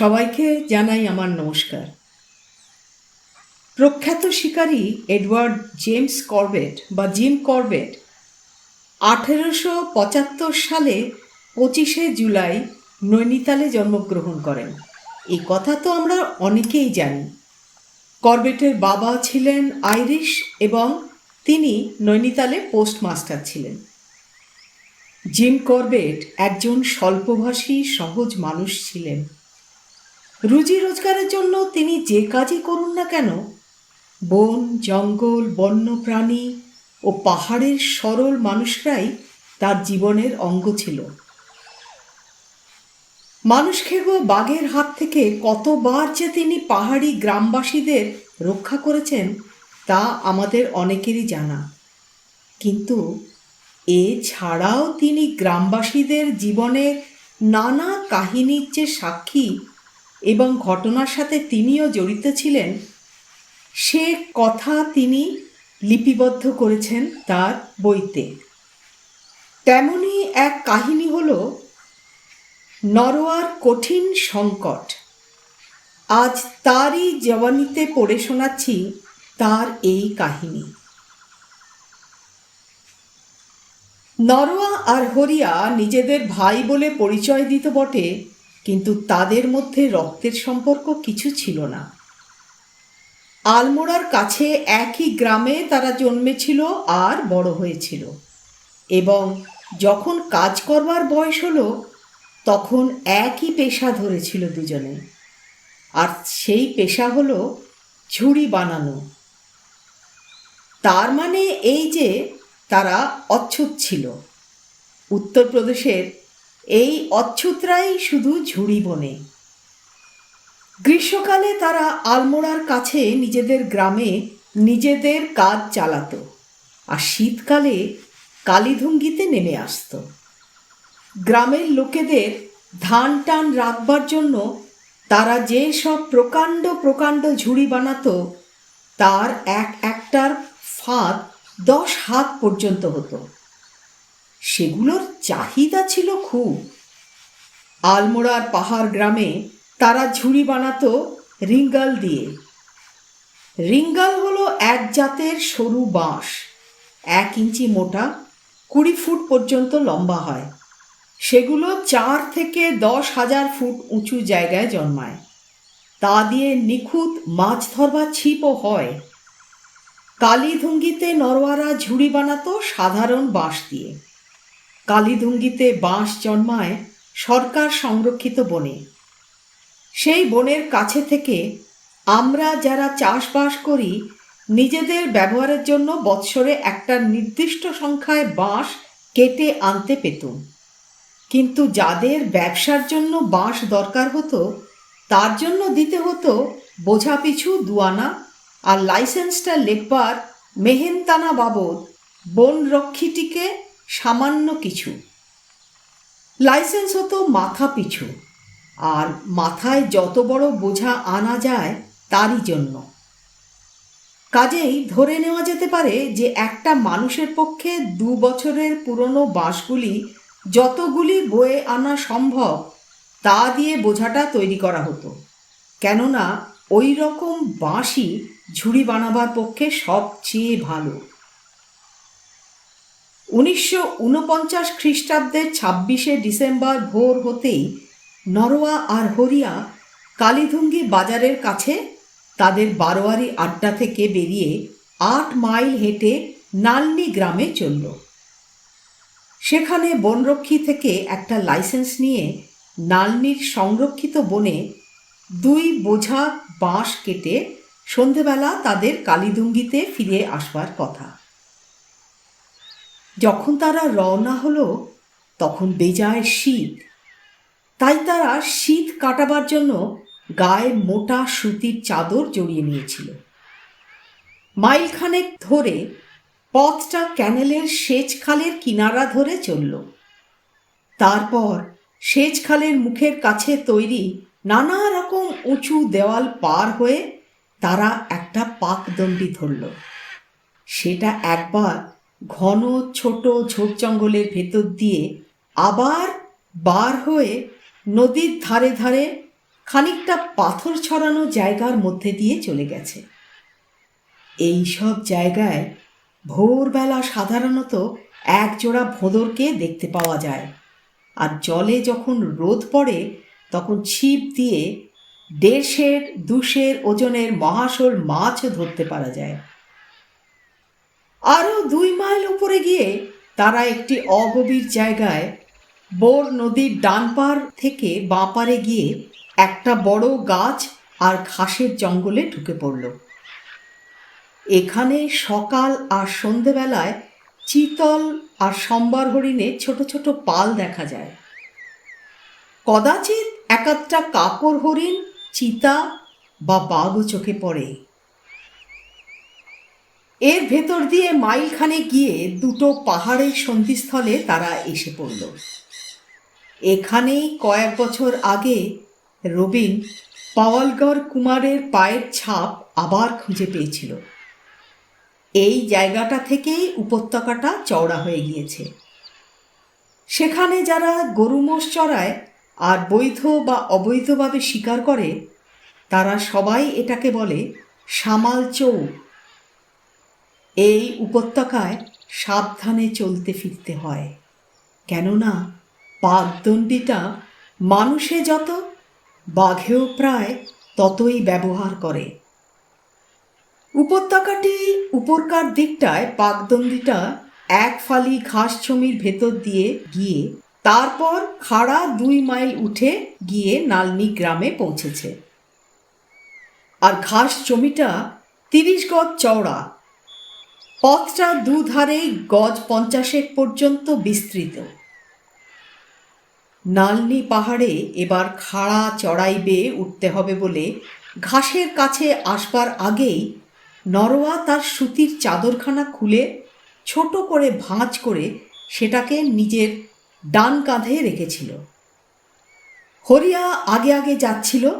সবাইকে জানাই আমার নমস্কার। প্রখ্যাত শিকারী এডওয়ার্ড জেমস করবেট বা জিম করবেট আঠেরোশো পঁচাত্তর সালে পঁচিশে জুলাই নৈনিতালে জন্মগ্রহণ করেন। এই কথা তো আমরা অনেকেই জানি। করবেটের বাবা ছিলেন আইরিশ এবং তিনি নৈনিতালে পোস্টমাস্টার ছিলেন। জিম করবেট একজন স্বল্পভাষী, সহজ মানুষ ছিলেন। রুজি রোজগারের জন্য তিনি যে কাজই করুন না কেন, বন, জঙ্গল বন্য প্রাণী ও পাহাড়ের সরল মানুষরাই তার জীবনের অঙ্গ ছিল। মানুষ খেব বাঘের হাত থেকে কতবার যে তিনি পাহাড়ি গ্রামবাসীদের রক্ষা করেছেন, তা আমাদের অনেকেরই জানা। কিন্তু এছাড়াও তিনি গ্রামবাসীদের জীবনের নানা কাহিনীর যে সাক্ষী এবং ঘটনার সাথে তিনিও জড়িত ছিলেন, সে কথা তিনি লিপিবদ্ধ করেছেন তার বইতে। তেমনই এক কাহিনী হল, নরওয়ার কঠিন সংকট। আজ তারই জবানিতে পড়ে শোনাচ্ছি তার এই কাহিনী। নরওয়া আর হরিয়া নিজেদের ভাই বলে পরিচয় দিত বটে কিন্তু তাদের মধ্যে রক্তের সম্পর্ক কিছু ছিল না। আলমোড়ার কাছে একই গ্রামে তারা জন্মেছিল আর বড় হয়েছিল এবং যখন কাজ করবার বয়স হলো, তখন একই পেশা ধরেছিল দুজনে। আর সেই পেশা হলো ঝুড়ি বানানো। তার মানে এই যে তারা অচ্ছুত ছিল। উত্তরপ্রদেশের এই অচ্ছুতরাই শুধু ঝুড়ি বনে। গ্রীষ্মকালে তারা আলমোড়ার কাছে নিজেদের গ্রামে নিজেদের কাজ চালাতো, আর শীতকালে কালীধুঙ্গিতে নেমে আসতো। গ্রামের লোকেদের ধান টান রাখবার জন্য তারা যে সব প্রকাণ্ড প্রকাণ্ড ঝুড়ি বানাতো, তার এক একটার ফাঁদ দশ হাত পর্যন্ত হতো। সেগুলোর চাহিদা ছিল খুব। আলমোড়ার পাহাড় গ্রামে তারা ঝুড়ি বানাতো রিঙ্গাল দিয়ে। রিঙ্গাল হলো এক জাতের সরু বাঁশ। এক ইঞ্চি মোটা, কুড়ি ফুট পর্যন্ত লম্বা হয়। সেগুলো চার থেকে দশ হাজার ফুট উঁচু জায়গায় জন্মায়। তা দিয়ে নিখুঁত মাছ ধরবার ছিপও হয়। কালীধুঙ্গিতে নরওয়ারা ঝুড়ি বানাতো সাধারণ বাঁশ দিয়ে। কালীধুঙ্গিতে বাঁশ জন্মায় সরকার সংরক্ষিত বনে। সেই বনের কাছে থেকে আমরা যারা চাষবাস করি, নিজেদের ব্যবহারের জন্য বৎসরে একটা নির্দিষ্ট সংখ্যায় বাঁশ কেটে আনতে পেতুম। কিন্তু যাদের ব্যবসার জন্য বাঁশ দরকার হতো, তার জন্য দিতে হতো বোঝা পিছু দুয়ানা আর লাইসেন্সটা লেখবার মেহেনতানা বাবদ বনরক্ষীটিকে সামান্য কিছু। লাইসেন্স হতো মাথা পিছু। আর মাথায় যত বড় বোঝা আনা যায়, তারই জন্য। কাজেই ধরে নেওয়া যেতে পারে যে একটা মানুষের পক্ষে দু বছরের পুরনো বাঁশগুলি যতগুলি বয়ে আনা সম্ভব, তা দিয়ে বোঝাটা তৈরি করা হতো। কেননা, ওই রকম বাঁশই ঝুড়ি বানাবার পক্ষে সবচেয়ে ভালো। উনিশশো উনপঞ্চাশ খ্রিস্টাব্দের ছাব্বিশে ডিসেম্বর ভোর হতেই নরওয়া আর হরিয়া কালীধুঙ্গি বাজারের কাছে তাদের বারোয়ারি আড্ডা থেকে বেরিয়ে আট মাইল হেঁটে নালনি গ্রামে চলল। সেখানে বনরক্ষী থেকে একটা লাইসেন্স নিয়ে নালনির সংরক্ষিত বনে দুই বোঝা বাঁশ কেটে সন্ধেবেলা তাদের কালীদুঙ্গিতে ফিরে আসবার কথা। যখন তারা রওনা হলো, তখন বেজায় শীত। তাই তারা শীত কাটাবার জন্য গায়ে মোটা সুতির চাদর জড়িয়ে নিয়েছিল। মাইলখানেক ধরে পথটা ক্যানেলের সেচ খালের কিনারা ধরে চলল। তারপর সেচ খালের মুখের কাছে তৈরি নানা রকম উঁচু দেওয়াল পার হয়ে তারা একটা পাকদণ্ডি ধরল। সেটা একবার ঘন, ছোট ঝোপ জঙ্গলের ভেতর দিয়ে আবার বার হয়ে নদীর ধারে ধারে খানিকটা পাথর ছড়ানো জায়গার মধ্যে দিয়ে চলে গেছে। এই সব জায়গায় ভোরবেলা সাধারণত একজোড়া ভোঁদরকে দেখতে পাওয়া যায়। আর জলে যখন রোদ পড়ে, তখন ছিপ দিয়ে দেড়শের, দুশের ওজনের মহাশোল মাছও ধরতে পারা যায়। আরও দুই মাইল উপরে গিয়ে তারা একটি অগভীর জায়গায় বোর নদীর ডান পার থেকে বাঁপারে গিয়ে একটা বড় গাছ আর ঘাসের জঙ্গলে ঢুকে পড়ল। এখানে সকাল আর সন্ধেবেলায় চিতল আর সম্বার হরিণে ছোট ছোট পাল দেখা যায়। কদাচিৎ একাধটা কাকর হরিণ, চিতা বা বাঘও চোখে পড়ে। এর ভেতর দিয়ে মাইলখানে গিয়ে দুটো পাহাড়ের সন্ধিস্থলে তারা এসে পড়ল। এখানেই কয়েক বছর আগে রবিন পাওয়ালগড় কুমারের পায়ের ছাপ আবার খুঁজে পেয়েছিল। এই জায়গাটা থেকেই উপত্যকাটা চওড়া হয়ে গিয়েছে। সেখানে যারা গরু মোষ চড়ায় আর বৈধ বা অবৈধভাবে শিকার করে, তারা সবাই এটাকে বলে সামাল চৌক। এই উপত্যকায় সাবধানে চলতে ফিরতে হয়। কেননা পাকদণ্ডিটা মানুষে যত, বাঘেও প্রায় ততই ব্যবহার করে। উপত্যকাটি উপরকার দিকটায় পাকদণ্ডিটা এক ফালি ঘাস জমির ভেতর দিয়ে গিয়ে তারপর খাড়া দুই মাইল উঠে গিয়ে নালনি গ্রামে পৌঁছেছে। আর ঘাস জমিটা তিরিশ গজ চওড়া। পথটা দুধারেই গজ পঞ্চাশেক পর্যন্ত বিস্তৃত। নালনি পাহাড়ে এবার খাড়া চড়াই বেয়ে উঠতে হবে বলে ঘাসের কাছে আসবার আগেই নরওয়া তার সুতির চাদরখানা খুলে ছোট করে ভাঁজ করে সেটাকে নিজের ডান কাঁধে রেখেছিল। হরিয়া আগে আগে যাচ্ছিল,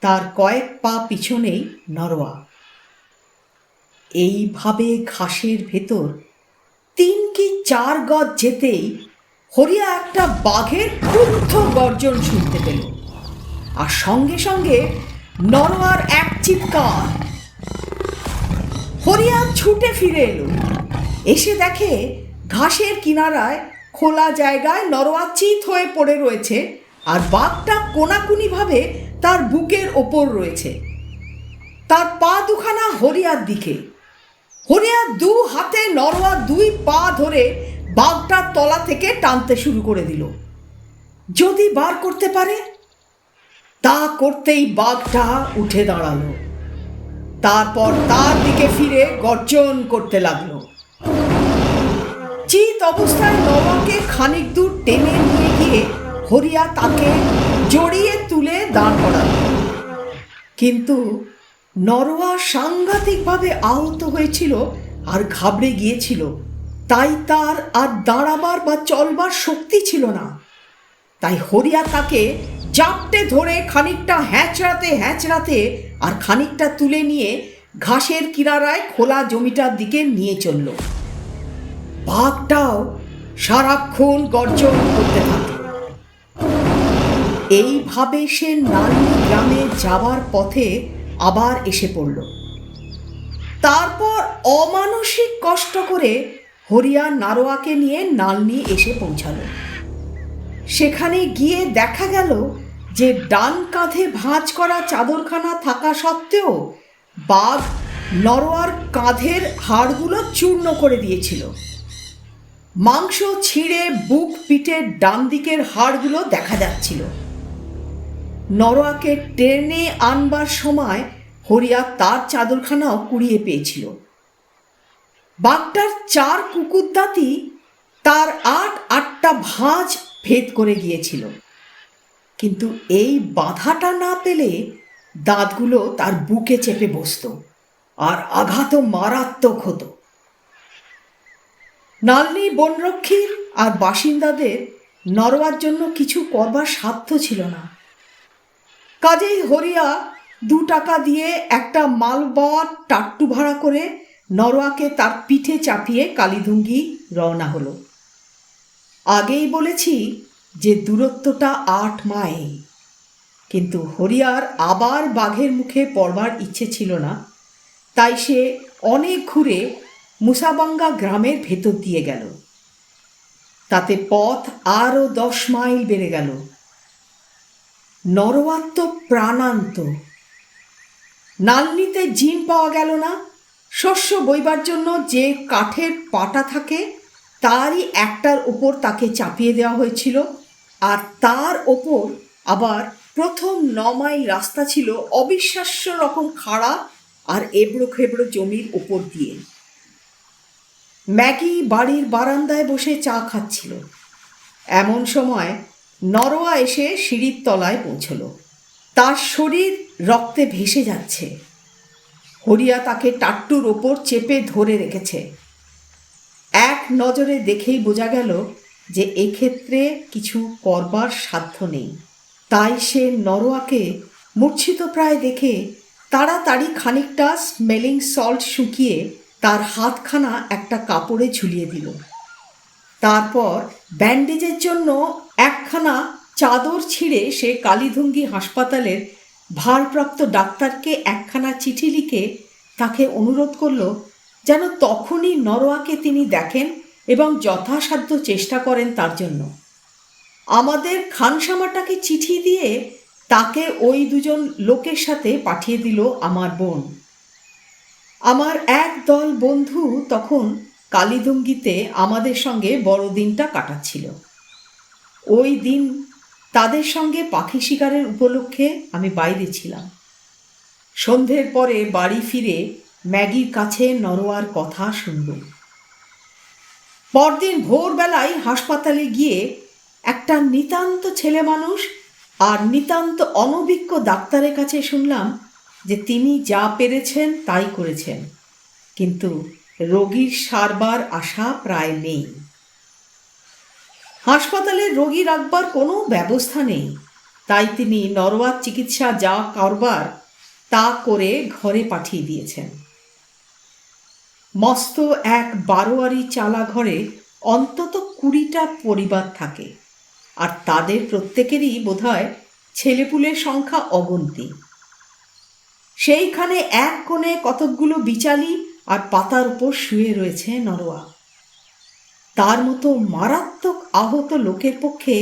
তার কয়েক পা পিছনেই নরওয়া এইভাবে ঘাসের ভেতর তিন কি চার গজ যেতেই হরিয়া একটা বাঘের ক্রুদ্ধ গর্জন শুনতে পেল। আর সঙ্গে সঙ্গে নরওয়ার এক চিৎকার। হরিয়া ছুটে ফিরে এলো। এসে দেখে ঘাসের কিনারায় খোলা জায়গায় নরওয়া চিত হয়ে পড়ে রয়েছে আর বাঘটা কোনাকুনিভাবে তার বুকের ওপর রয়েছে। তার পা দুখানা হরিয়ার দিকে। হরিয়া দু হাতে নরওয়া দুই পা ধরে বাঘটার তলা থেকে টানতে শুরু করে দিল। যদি বার করতে পারে, তা করতেই বাঘটা উঠে দাঁড়াল। তারপর তার দিকে ফিরে গর্জন করতে লাগল। চিত অবস্থায় নবাকে খানিক দূর টেনে নিয়ে গিয়ে হরিয়া তাকে জড়িয়ে তুলে দাঁড় করালো। কিন্তু নরওয়া সাংঘাতিকভাবে আহত হয়েছিল আর ঘাবড়ে গিয়েছিল। তাই তার আর দাঁড়াবার বা চলবার শক্তি ছিল না। তাই হরিয়া তাকে চাপটে ধরে খানিকটা হ্যাঁচড়াতে হ্যাঁচড়াতে আর খানিকটা তুলে নিয়ে ঘাসের কিনারায় খোলা জমিটার দিকে নিয়ে চলল। বাঘটাও সারাক্ষণ গর্জন করতে থাকে। এইভাবে সে নানি গ্রামে যাওয়ার পথে আবার এসে পড়ল। তারপর অমানসিক কষ্ট করে হরিয়া নারোয়াকে নিয়ে নালনি এসে পৌঁছালো। সেখানে গিয়ে দেখা গেল যে ডান কাঁধে ভাঁজ করা চাদরখানা থাকা সত্ত্বেও বাঘ নরোয়ার কাঁধের হাড়গুলো চূর্ণ করে দিয়েছিল। মাংস ছিঁড়ে বুক পিঠের ডান দিকের হাড়গুলো দেখা যাচ্ছিল। নরোয়াকে টেনে আনবার সময় হরিয়া তার চাদরখানাও কুড়িয়ে পেয়েছিল। বাঘটার চার কুকুর দাঁতি তার আট আটটা ভাঁজ ভেদ করে গিয়েছিল। কিন্তু এই বাধাটা না পেলে দাঁতগুলো তার বুকে চেপে বসত আর আঘাতও মারাত্মক হতো। নালনি, বনরক্ষীর আর বাসিন্দাদের নরওয়ার জন্য কিছু করবার সাধ্য ছিল না। কাজেই হরিয়া দু টাকা দিয়ে একটা মালবাওয়ার টাট্টু ভাড়া করে নরওয়াকে তার পিঠে চাপিয়ে কালীধুঙ্গি রওনা হলো। আগেই বলেছি যে দূরত্বটা আট মাইল। কিন্তু হরিয়ার আবার বাঘের মুখে পড়বার ইচ্ছে ছিল না। তাই সে অনেক ঘুরে মুসাবাঙ্গা গ্রামের ভেতর দিয়ে গেল। তাতে পথ আরও দশ মাইল বেড়ে গেল। নরওয়াত্ম প্রাণান্ত। নালনিতে জিম পাওয়া গেল না। শস্য বইবার জন্য যে কাঠের পাটা থাকে, তারই একটার ওপর তাকে চাপিয়ে দেওয়া হয়েছিল। আর তার ওপর আবার প্রথম ন মাইল রাস্তা ছিল অবিশ্বাস্য রকম খাড়া আর এবড়ো খেবড়ো জমির ওপর দিয়ে। ম্যাগি বাড়ির বারান্দায় বসে চা খাচ্ছিল। এমন সময় নরওয়া এসে সিঁড়ির তলায় পৌঁছল। তার শরীর রক্তে ভেসে যাচ্ছে। হরিয়া তাকে টাট্টুর ওপর চেপে ধরে রেখেছে। এক নজরে দেখেই বোঝা গেল যে এক্ষেত্রে কিছু করবার সাধ্য নেই। তাই সে নরোয়াকে মূর্ছিত প্রায় দেখে তাড়াতাড়ি খানিকটা স্মেলিং সল্ট শুকিয়ে তার হাতখানা একটা কাপড়ে ঝুলিয়ে দিল। তারপর ব্যান্ডেজের জন্য একখানা চাদর ছিঁড়ে সে কালীধুঙ্গি হাসপাতালের ভারপ্রাপ্ত ডাক্তারকে একখানা চিঠি লিখে তাকে অনুরোধ করল যেন তখনই নরোয়াকে তিনি দেখেন এবং যথাসাধ্য চেষ্টা করেন তার জন্য। আমাদের খানসামাটাকে চিঠি দিয়ে তাকে ওই দুজন লোকের সাথে পাঠিয়ে দিল আমার বোন। আমার এক দল বন্ধু তখন কালীদুঙ্গিতে আমাদের সঙ্গে বড়দিনটা কাটাচ্ছিল। ওই দিন তাদের সঙ্গে পাখি শিকারের উপলক্ষে আমি বাইরে ছিলাম। সন্ধ্যের পরে বাড়ি ফিরে ম্যাগির কাছে নরোয়ার কথা শুনব পরদিন ভোরবেলায় হাসপাতালে গিয়ে একটা নিতান্ত ছেলে মানুষ আর নিতান্ত অনভিজ্ঞ ডাক্তারের কাছে শুনলাম যে তিনি যা পেরেছেন তাই করেছেন, কিন্তু রোগীর সারবার আশা প্রায় নেই। হাসপাতালে রোগী রাখবার কোনো ব্যবস্থা নেই। তাই তিনি নরওয়ার চিকিৎসা যা করবার, তা করে ঘরে পাঠিয়ে দিয়েছেন। মস্ত এক বারোয়ারি চালা ঘরে অন্তত কুড়িটা পরিবার থাকে, আর তাদের প্রত্যেকেরই বোধহয় ছেলেপুলের সংখ্যা অগন্তি। সেইখানে এক কোণে কতকগুলো বিচালি আর পাতার উপর শুয়ে রয়েছে নরোয়া তার মতো মারাত্মক আহত লোকের পক্ষে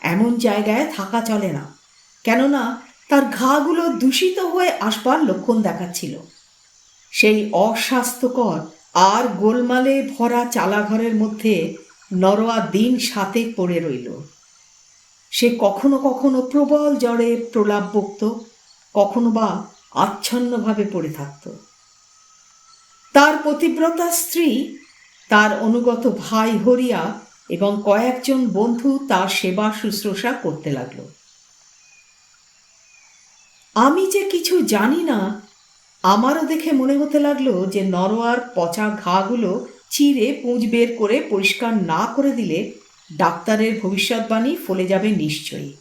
এমন জায়গায় থাকা চলে না। কেননা তার ঘাগুলো দূষিত হয়ে আসবার লক্ষণ দেখাচ্ছিল। সেই অস্বাস্থ্যকর আর গোলমালে ভরা চালাঘরের মধ্যে নরোয়া দিন সাতে পড়ে রইল। সে কখনো কখনো প্রবল জ্বরে প্রলাপ বকত কখনো বা আচ্ছন্নভাবে পড়ে থাকত। তার পতিব্রতা স্ত্রী তার অনুগত ভাই হরিয়া এবং কয়েকজন বন্ধু তার সেবা শুশ্রূষা করতে লাগল। আমি যে কিছু জানি না, আমারও দেখে মনে হতে লাগল যে নরোয়ার পচা ঘাগুলো চিরে পুঁজ বের করে পরিষ্কার না করে দিলে ডাক্তারের ভবিষ্যৎবাণী ফলে যাবে নিশ্চয়ই।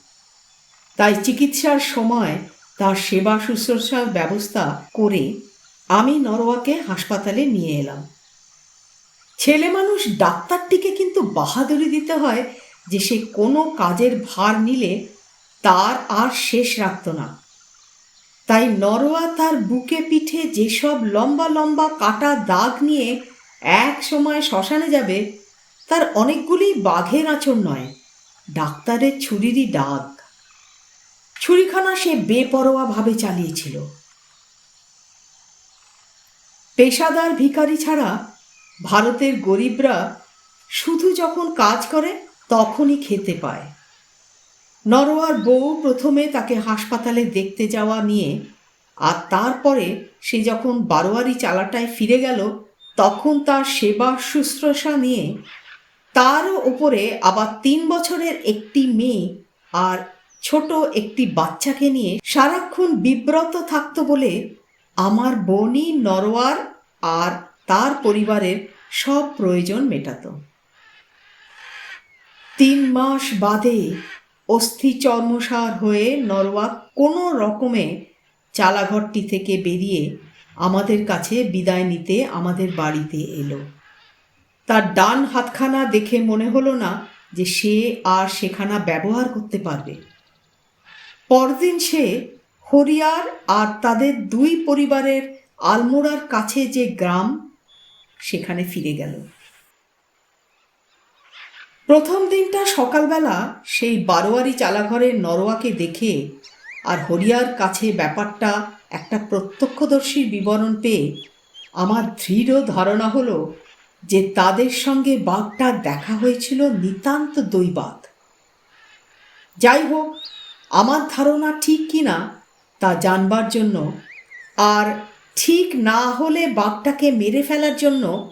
তাই চিকিৎসার সময় তার সেবা শুশ্রূষার ব্যবস্থা করে আমি নরওয়াকে হাসপাতালে নিয়ে এলাম। ছেলে মানুষ ডাক্তারটিকে কিন্তু বাহাদুরি দিতে হয় যে সে কোনো কাজের ভার নিলে তার আর শেষ রাখত না। তাই নরওয়া তার বুকে পিঠে যেসব লম্বা লম্বা কাটা দাগ নিয়ে এক সময় শ্মশানে যাবে, তার অনেকগুলি বাঘের আচর নয়, ডাক্তারের ছুরিরই দাগ। ছুরিখানা সে বেপরোয়াভাবে চালিয়েছিল। পেশাদার ভিখারি ছাড়া ভারতের গরিবরা শুধু যখন কাজ করে, তখনই খেতে পায়। নরওয়ার বউ প্রথমে তাকে হাসপাতালে দেখতে যাওয়া নিয়ে আর তারপরে সে যখন বারোয়ারি চালাটায় ফিরে গেল, তখন তার সেবা শুশ্রূষা নিয়ে তারও ওপরে আবার তিন বছরের একটি মেয়ে আর ছোট একটি বাচ্চাকে নিয়ে সারাক্ষণ বিব্রত থাকতো বলে আমার বোনই নরওয়ার আর তার পরিবারের সব প্রয়োজন মেটাতো। তিন মাস বাদে অস্থি চর্মসার হয়ে নরওয়া কোনো রকমে চালাঘরটি থেকে বেরিয়ে আমাদের কাছে বিদায় নিতে আমাদের বাড়িতে এলো। তার ডান হাতখানা দেখে মনে হলো না যে সে আর সেখানা ব্যবহার করতে পারবে। পরদিন সে হরিয়ার আর তাদের দুই পরিবারের আলমোড়ার কাছে যে গ্রাম সেখানে ফিরে গেল। প্রথম দিনটা সকালবেলা সেই বারোয়ারি চালাঘরের নরওয়াকে দেখে আর হরিয়ার কাছে ব্যাপারটা একটা প্রত্যক্ষদর্শীর বিবরণ পেয়ে আমার দৃঢ় ধারণা হলো যে তাদের সঙ্গে বাঘটার দেখা হয়েছিল নিতান্ত দৈবাত যাই হোক, আমার ধারণা ঠিক কিনা তা জানবার জন্য আর ঠিক না হলে বাঘটাকে মেরে ফেলার জন্য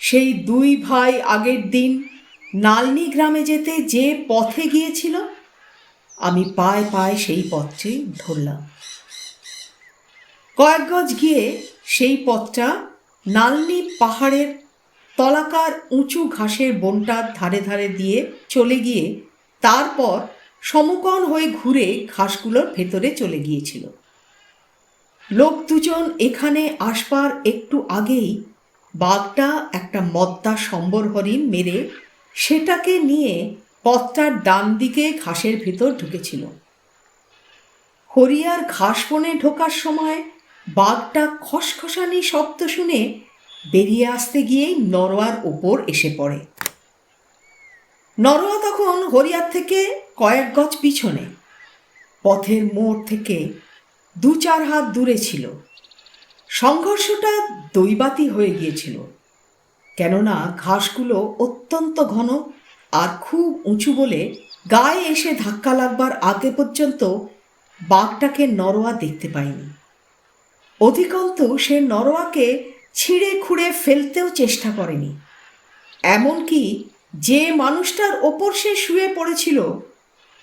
সেই দুই ভাই আগের দিন নালনি গ্রামে যেতে যে পথে গিয়েছিল, আমি পায়ে পায়ে সেই পথটি ধরলাম। কয়েক গজ গিয়ে সেই পথটা নালনি পাহাড়ের তলাকার উঁচু ঘাসের বনটার ধারে ধারে দিয়ে চলে গিয়ে তারপর সমকোণ হয়ে ঘুরে ঘাসগুলোর ভেতরে চলে গিয়েছিল। লোক দুজন এখানে আসবার একটু আগেই বাঘটা একটা মদ্দা সম্বর হরিণ মেরে সেটাকে নিয়ে পথটার ডান দিকে ঘাসের ভেতর ঢুকেছিল। হরিয়ার ঘাস বনে ঢোকার সময় বাঘটা খসখসানি শব্দ শুনে বেরিয়ে আসতে গিয়েই নরওয়ার ওপর এসে পড়ে। নরোয়া তখন হরিয়ার থেকে কয়েক গজ পিছনে। পথের মোড় থেকে দু চার হাত দূরে ছিল। সংঘর্ষটা দৈবাতি হয়ে গিয়েছিল। কেননা ঘাসগুলো অত্যন্ত ঘন আর খুব উঁচু বলে গায়ে এসে ধাক্কা লাগবার আগে পর্যন্ত বাঘটাকে নরোয়া দেখতে পায়নি অধিকন্তু সে নরোয়াকে ছিঁড়ে খুঁড়ে ফেলতেও চেষ্টা করেনি। এমনকি যে মানুষটার ওপর সে শুয়ে পড়েছিল,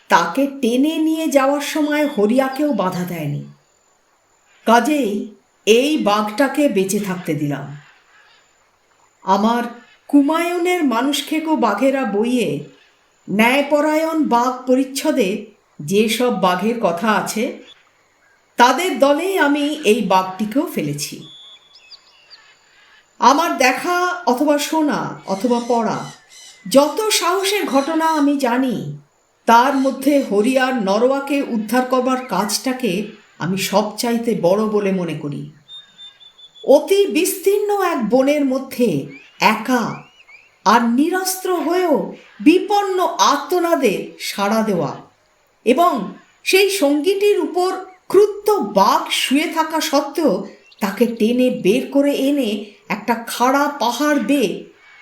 তাকে টেনে নিয়ে যাওয়ার সময় হরিয়াকেও বাধা দেয়নি। কাজেই এই বাঘটাকে বেঁচে থাকতে দিলাম। আমার কুমায়ুনের মানুষ খেকো বাঘেরা বইয়ে ন্যায়পরায়ণ বাঘ পরিচ্ছদে যেসব বাঘের কথা আছে, তাদের দলেই আমি এই বাঘটিকেও ফেলেছি। আমার দেখা অথবা শোনা অথবা পড়া, যত সাহসের ঘটনা আমি জানি, তার মধ্যে হরিয়ার নরওয়াকে উদ্ধার করবার কাজটাকে আমি সবচাইতে বড় বলে মনে করি। অতি বিস্তীর্ণ এক বনের মধ্যে একা আর নিরস্ত্র হয়েও বিপন্ন আত্মনাদে সাড়া দেওয়া এবং সেই সঙ্গীটির উপর ক্রুদ্ধ বাঘ শুয়ে থাকা সত্ত্বেও তাকে টেনে বের করে এনে একটা খাড়া পাহাড় বেয়ে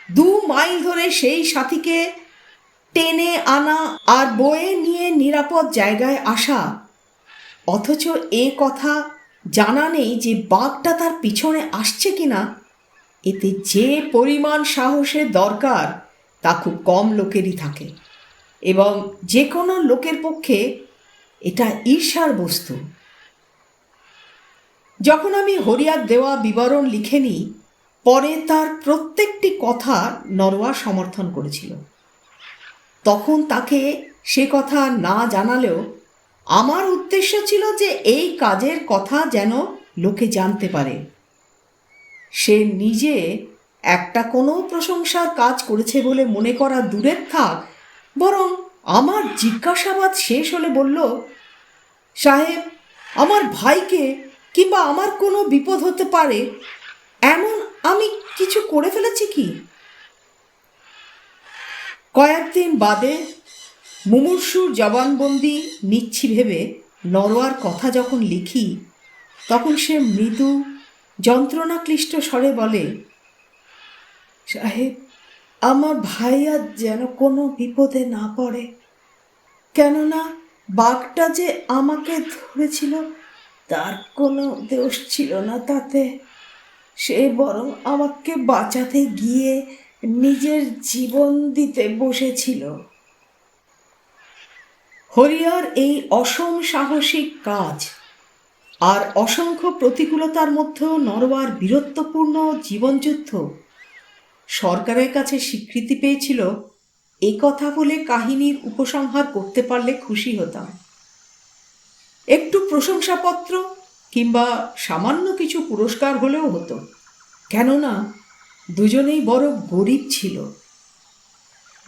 দু মাইল ধরে সেই সাথীকে টেনে আনা আর বয়ে নিয়ে নিরাপদ জায়গায় আসা অথচ এ কথা জানা নেই যে বাঘটা তার পিছনে আসছে কিনা। এতে যে পরিমাণ সাহসের দরকার, তা খুব কম লোকেরই থাকে। এবং যে কোনো লোকের পক্ষে এটা ঈর্ষার বস্তু। যখন আমি হরিয়ার দেওয়া বিবরণ লিখে নিই, পরে তার প্রত্যেকটি কথা নরওয়া সমর্থন করেছিল। তখন তাকে সে কথা না জানালেও আমার উদ্দেশ্য ছিল যে এই কাজের কথা যেন লোকে জানতে পারে। সে নিজে একটা কোনো প্রশংসার কাজ করেছে বলে মনে করা দূরের থাক, বরং আমার জিজ্ঞাসাবাদ শেষ হলে বলল, সাহেব, আমার ভাইকে কিংবা আমার কোনো বিপদ হতে পারে, এমন আমি কিছু করে ফেলেছি কি? কয়েকদিন বাদে মুমূর্ষুর জবানবন্দি নিচ্ছি ভেবে নরওয়ার কথা যখন লিখি, তখন সে মৃদু যন্ত্রণাক্লিষ্ট স্বরে বলে, সাহেব, আমার ভাই আর যেন কোনো বিপদে না পড়ে। কেননা বাঘটা যে আমাকে ধরেছিল, তার কোনো দোষ ছিল না তাতে। সে বরং আমাকে বাঁচাতে গিয়ে নিজের জীবন দিতে বসেছিল। হরিয়ার এই অসম সাহসিক কাজ আর অসংখ্য প্রতিকূলতার মধ্যেও নরওয়ার বীরত্বপূর্ণ জীবনযুদ্ধ সরকারের কাছে স্বীকৃতি পেয়েছিল, এ কথা বলে কাহিনীর উপসংহার করতে পারলে খুশি হতাম। একটু প্রশংসাপত্র কিংবা সামান্য কিছু পুরস্কার হলেও হতো। কেননা, দুজনেই বড় গরিব ছিল।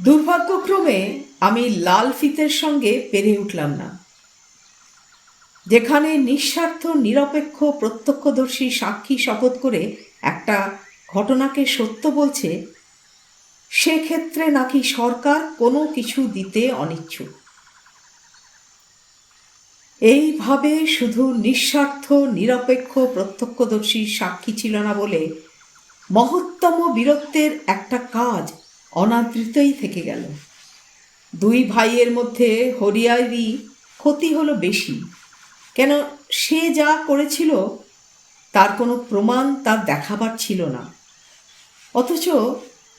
দুর্ভাগ্যক্রমে আমি লাল ফিতের সঙ্গে পেরে উঠলাম না। যেখানে নিঃস্বার্থ, নিরপেক্ষ, প্রত্যক্ষদর্শী সাক্ষী শপথ করে একটা ঘটনাকে সত্য বলছে, সেক্ষেত্রে নাকি সরকার কোনো কিছু দিতে অনিচ্ছুক। এইভাবে শুধু নিঃস্বার্থ, নিরপেক্ষ, প্রত্যক্ষদর্শী সাক্ষী ছিল না বলে মহত্তম বীরত্বের একটা কাজ অনাদৃতই থেকে গেল। দুই ভাইয়ের মধ্যে হরিয়ারি ক্ষতি হলো বেশি। কেন সে যা করেছিল, তার কোনো প্রমাণ তার দেখাবার ছিল না। অথচ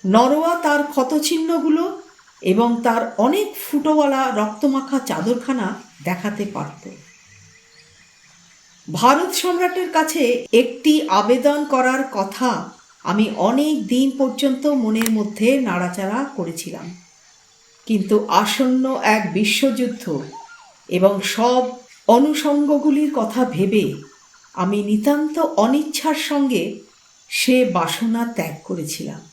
নরওয়া তার ক্ষতচিহ্নগুলো এবং তার অনেক ফুটোওয়ালা রক্তমাখা চাদরখানা দেখাতে পারত। ভারত সম্রাটের কাছে একটি আবেদন করার কথা আমি অনেক দিন পর্যন্ত মনের মধ্যে নাড়াচাড়া করেছিলাম। কিন্তু আসন্ন এক বিশ্বযুদ্ধ এবং সব অনুষঙ্গগুলির কথা ভেবে আমি নিতান্ত অনিচ্ছার সঙ্গে সে বাসনা ত্যাগ করেছিলাম।